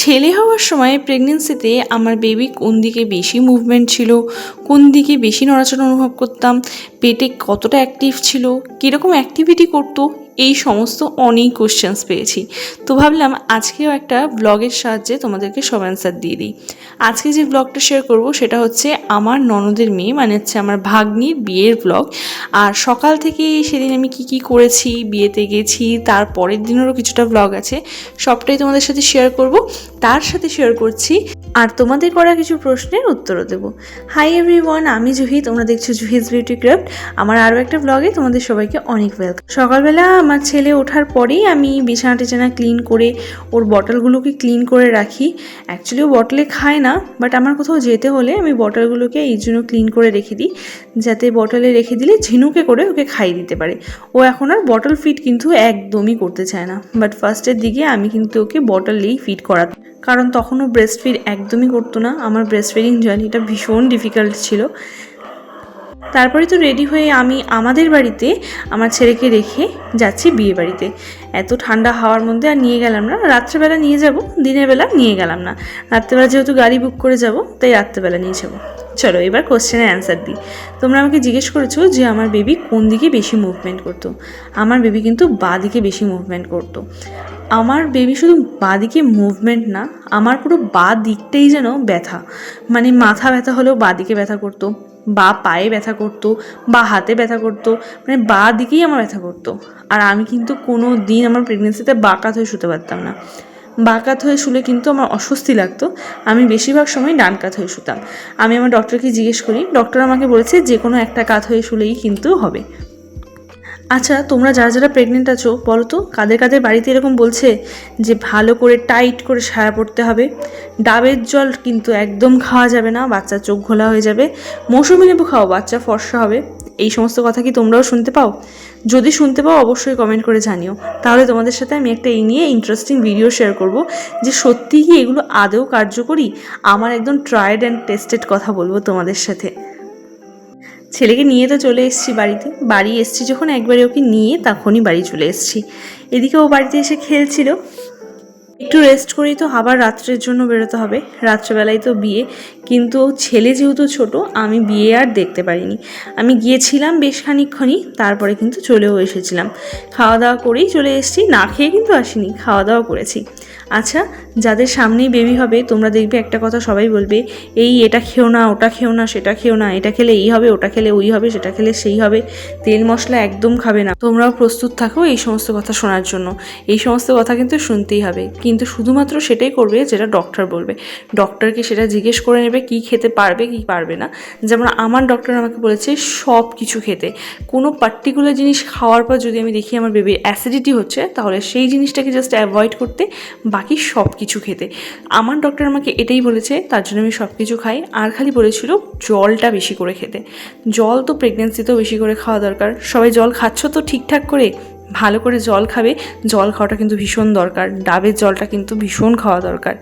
ছেলে হওয়ার সময় প্রেগনেন্সিতে আমার বেবি কোন দিকে বেশি মুভমেন্ট ছিল, কোন দিকে বেশি নড়াচড়া অনুভব করতাম, পেটে কতটা অ্যাক্টিভ ছিল, কীরকম অ্যাক্টিভিটি করতো এই সমস্ত অনেক কোশ্চেন্স পেয়েছি। তো ভাবলাম আজকেও একটা ব্লগের সাহায্যে তোমাদেরকে সব অ্যান্সার দিয়ে দিই। আজকে যে ব্লগটা শেয়ার করব সেটা হচ্ছে আমার ননদের মেয়ে মানে হচ্ছে আমার ভাগ্নির বিয়ের ব্লগ আর সকাল থেকে সেদিন আমি কি কি করেছি, বিয়েতে গেছি, তার পরের দিনেরও কিছুটা ব্লগ আছে, সবটাই তোমাদের সাথে শেয়ার করব। তার সাথে শেয়ার করছি আর তোমাদের করা কিছু প্রশ্নের উত্তরও দেবো। হাই এভরিওয়ান আমি জুহি, তোমরা দেখছ জুহিজ বিউটি ক্রাফট। আমার আরও একটা ব্লগে তোমাদের সবাইকে অনেক ওয়েলকাম সকালবেলা আমার ছেলে ওঠার পরেই আমি বিছানা টিছানা ক্লিন করে ওর বটলগুলোকে ক্লিন করে রাখি। অ্যাকচুয়ালি ও বটলে খায় না বাট আমার কোথাও যেতে হলে আমি বটলগুলোকে এই জন্য ক্লিন করে রেখে দিই। যাতে বটলে রেখে দিলে ঝিনুকে করে ওকে খাইয়ে দিতে পারে। ও এখন আর বটল ফিট কিন্তু একদমই করতে চায় না। বাট ফার্স্টের দিকে আমি কিন্তু ওকে বটলেই ফিট করাতাম কারণ তখনও ব্রেস্ট ফিড একদমই করতো না। আমার ব্রেস্ট ফিডিং জার্নিটা ভীষণ ডিফিকাল্ট ছিল। তারপরে তো রেডি হয়ে আমি আমাদের বাড়িতে আমার ছেলেকে রেখে যাচ্ছি বিয়ে বাড়িতে। এত ঠান্ডা হাওয়ার মধ্যে আর নিয়ে গেলাম না। রাত্রেবেলা নিয়ে যাব, দিনের বেলা নিয়ে গেলাম না। রাত্রেবেলা যেহেতু গাড়ি বুক করে যাব, তাই রাত্রেবেলা নিয়ে যাব। চলো এবার কোশ্চেনের অ্যান্সার দিই। তোমরা আমাকে জিজ্ঞেস করেছ যে আমার বেবি কোন দিকে বেশি মুভমেন্ট করতো। আমার বেবি কিন্তু বাঁ দিকে বেশি মুভমেন্ট করতো। আমার বেবি শুধু বাঁ দিকে মুভমেন্ট না, আমার পুরো বাঁ দিকটাই যেন ব্যথা। মানে মাথা ব্যথা হলেও বাঁ দিকে ব্যথা করতো, বা পায়ে ব্যথা করতো, বা হাতে ব্যথা করতো মানে বা দিকেই আমার ব্যথা করতো। আর আমি কিন্তু কোনো দিন আমার প্রেগনেন্সিতে বাঁকাত হয়ে শুতে পারতাম না। বাঁকাত হয়ে শুলে কিন্তু আমার অস্বস্তি লাগতো। আমি বেশিরভাগ সময় ডান কাত হয়ে শুতাম। আমি আমার ডক্টরকে জিজ্ঞেস করি ডক্টর আমাকে বলেছে যে কোনো একটা কাত হয়ে শুলেই কিন্তু হবে। আচ্ছা তোমরা যারা যারা প্রেগনেন্ট আছো, বলো তো, কাদের কাদের বাড়িতে এরকম বলছে যে ভালো করে টাইট করে সায়া পড়তে হবে? ডাবের জল কিন্তু একদম খাওয়া যাবে না বাচ্চার চোখ ঘোলা হয়ে যাবে। মৌসুমি লেবু খাও, বাচ্চা ফর্সা হবে। এই সমস্ত কথা কি তোমরাও শুনতে পাও? যদি শুনতে পাও, অবশ্যই কমেন্ট করে জানিও। তাহলে তোমাদের সাথে আমি একটা এই নিয়ে ইন্টারেস্টিং ভিডিও শেয়ার করব, যে সত্যি কি এগুলো আদৌ কার্যকরী? আমার একদম ট্রায়েড অ্যান্ড টেস্টেড কথা বলব তোমাদের সাথে। ছেলেকে নিয়ে তো চলে এসেছি বাড়িতে। বাড়ি এসছি যখন একবারে ওকে নিয়ে তখনই বাড়ি চলে এসেছি। এদিকে ও বাড়িতে এসে খেলছিল। একটু রেস্ট করেই তো আবার রাত্রের জন্য বেরোতে হবে। রাত্রেবেলায় তো বিয়ে। কিন্তু ছেলে যেহেতু ছোট, আমি বিয়ে আর দেখতে পারিনি। আমি গিয়েছিলাম বেশ খানিকক্ষণই, তারপরে কিন্তু চলেও এসেছিলাম। খাওয়া দাওয়া করেই চলে এসেছি। না খেয়ে কিন্তু আসিনি খাওয়া দাওয়া করেছি। আচ্ছা যাদের সামনেই বেবি হবে, তোমরা দেখবে একটা কথা সবাই বলবে, এই এটা খেও না, ওটা খেও না, সেটা খেও না, এটা খেলে এই হবে, ওটা খেলে ওই হবে, সেটা খেলে সেই হবে। তেল মশলা একদম খাবে না। তোমরাও প্রস্তুত থাকো এই সমস্ত কথা শোনার জন্য। এই সমস্ত কথা কিন্তু শুনতেই হবে। কিন্তু শুধুমাত্র সেটাই করবে যেটা ডক্টর বলবে। ডক্টরকে সেটা জিজ্ঞেস করে নেবে কি খেতে পারবে, কি পারবে না। যেমন আমার ডক্টর আমাকে বলেছে সব কিছু খেতে। কোনো পার্টিকুলার জিনিস খাওয়ার পর যদি আমি দেখি আমার বেবির অ্যাসিডিটি হচ্ছে, তাহলে সেই জিনিসটাকে জাস্ট অ্যাভয়েড করতে বাকি সব কিছু খেতে। আমার ডক্টর আমাকে এটাই বলেছে, তার জন্য আমি সব কিছু খাই। আর খালি বলেছিল জলটা বেশি করে খেতে। জল তো প্রেগনেন্সিতেও বেশি করে খাওয়া দরকার। সবাই জল খাচ্ছ তো ঠিকঠাক করে, ভালো করে জল খাবে। জল খাওয়াটা কিন্তু ভীষণ দরকার। ডাবের জলটা কিন্তু ভীষণ খাওয়া দরকার।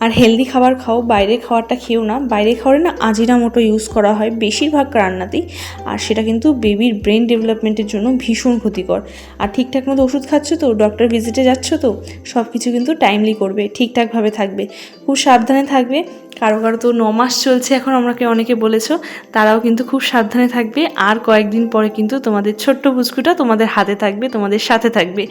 আর হেলদি খাবার খাও বাইরে খাওয়ারটা খেও না। বাইরে খাওয়ারে না আজিনা মোটো ইউজ করা হয় বেশিরভাগ রান্নাতেই। আর সেটা কিন্তু বেবির ব্রেন ডেভেলপমেন্টের জন্য ভীষণ ক্ষতিকর। আর ঠিকঠাক মতো ওষুধ খাচ্ছ তো ডক্টর ভিজিটে যাচ্ছ তো সব কিছু কিন্তু টাইমলি করবে, ঠিকঠাকভাবে থাকবে। খুব সাবধানে থাকবে কারও কারও তো মাস চলছে এখন আমাকে অনেকে বলেছ, তারাও কিন্তু খুব সাবধানে থাকবে। আর কয়েকদিন পরে কিন্তু তোমাদের ছোট্ট বুঝকুটা তোমাদের হাতে থাকবে, তোমাদের সাথে থাকবে।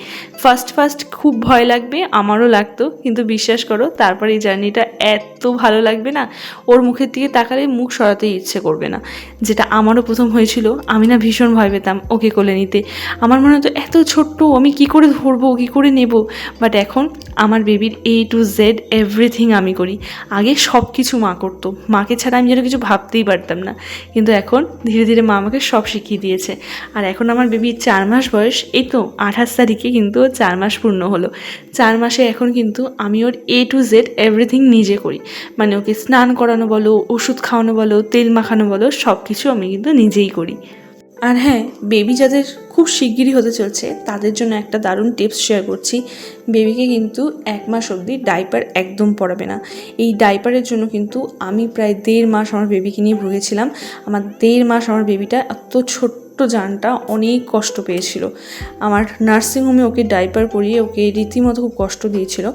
ফার্স্ট ফার্স্ট খুব ভয় লাগবে, আমারও লাগতো, কিন্তু বিশ্বাস করো, তারপরে এই জার্নিটা এত ভালো লাগবে না? ওর মুখের দিকে তাকালে মুখ সরাতেই ইচ্ছে করবে না। যেটা আমারও প্রথম হয়েছিল, আমি না ভীষণ ভয় পেতাম ওকে কোলে নিতে। আমার মনে হতো, এত ছোট্ট, আমি কি করে ধরবো, কী করে নেব? বাট এখন আমার বেবির এ টু জেড এভরিথিং আমি করি। আগে সব কিছু মা করতো। মাকে ছাড়া আমি যেন কিছু ভাবতেই পারতাম না। কিন্তু এখন ধীরে ধীরে মা আমাকে সব শিখিয়ে দিয়েছে। আর এখন আমার বেবির চার মাস বয়স, এই তো আঠাশ তারিখে কিন্তু চার মাস পূর্ণ হলো। চার মাসে এখন কিন্তু আমি ওর এ টু জেড এভরিথিং নিজে করি। মানে ওকে স্নান করানো বলো, ওষুধ খাওয়ানো বলো, তেল মাখানো বলো সব কিছু আমি কিন্তু নিজেই করি। আর হ্যাঁ বেবি যাদের খুব শিগগিরই হতে চলছে, তাদের জন্য একটা দারুণ টিপস শেয়ার করছি। বেবিকে কিন্তু এক মাস অবধি ডাইপার একদম পড়াবে না। এই ডাইপারের জন্য কিন্তু আমি প্রায় দেড় মাস আমার বেবিকে নিয়ে ভুগেছিলাম। আমার দেড় মাস আমার বেবিটা এত ছোট্ট জানটা অনেক কষ্ট পেয়েছিল। আমার নার্সিংহোমে ওকে ডাইপার পরিয়ে ওকে রীতিমতো খুব কষ্ট দিয়েছিল।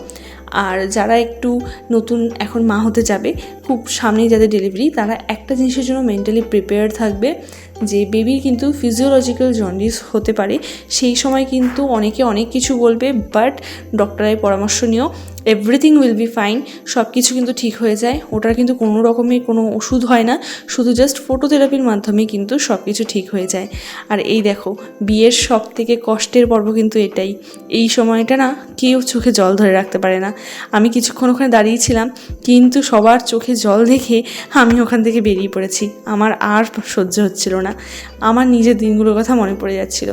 আর যারা একটু নতুন এখন মা হতে যাবে, খুব সামনেই যাদের ডেলিভারি তারা একটা জিনিসের জন্য মেন্টালি প্রিপেয়ার থাকবে, যে বেবির কিন্তু ফিজিওলজিক্যাল জন্ডিস হতে পারে। সেই সময় কিন্তু অনেকে অনেক কিছু বলবে বাট ডক্টরের পরামর্শ নিও। এভরিথিং উইল বি ফাইন সব কিছু কিন্তু ঠিক হয়ে যায়, ওটার কিন্তু কোনো রকমের কোনো ওষুধ হয় না, শুধু জাস্ট ফটোথেরাপির মাধ্যমে কিন্তু সব কিছু ঠিক হয়ে যায়। আর এই দেখো, বিয়ের সব থেকে কষ্টের পর্ব কিন্তু এটাই, এই সময়টা না কেউ চোখে জল ধরে রাখতে পারে না। আমি কিছুক্ষণ ওখানে দাঁড়িয়েছিলাম কিন্তু সবার চোখে জল দেখে আমি ওখান থেকে বেরিয়ে পড়েছি, আমার আর সহ্য হচ্ছিল না, আমার নিজের দিনগুলোর কথা মনে পড়ে যাচ্ছিল।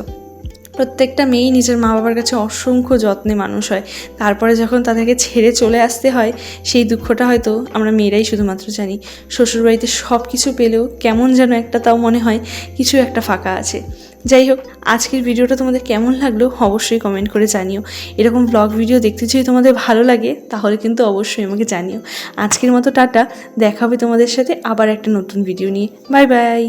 প্রত্যেকটা মেয়েই নিজের মা বাবার কাছে অসংখ্য যত্নে মানুষ হয়। তারপরে যখন তাদেরকে ছেড়ে চলে আসতে হয়, সেই দুঃখটা হয়তো আমরা মেয়েরাই শুধুমাত্র জানি। শ্বশুরবাড়িতে সব কিছু পেলেও কেমন যেন একটা তাও মনে হয় কিছু একটা ফাঁকা আছে। যাই হোক, আজকের ভিডিওটা তোমাদের কেমন লাগল অবশ্যই কমেন্ট করে জানিও। এরকম ব্লগ ভিডিও দেখতে যদি তোমাদের ভালো লাগে, তাহলে কিন্তু অবশ্যই আমাকে জানিও। আজকের মতো টাটা, দেখা হবে তোমাদের সাথে আবার একটা নতুন ভিডিও নিয়ে। Bye bye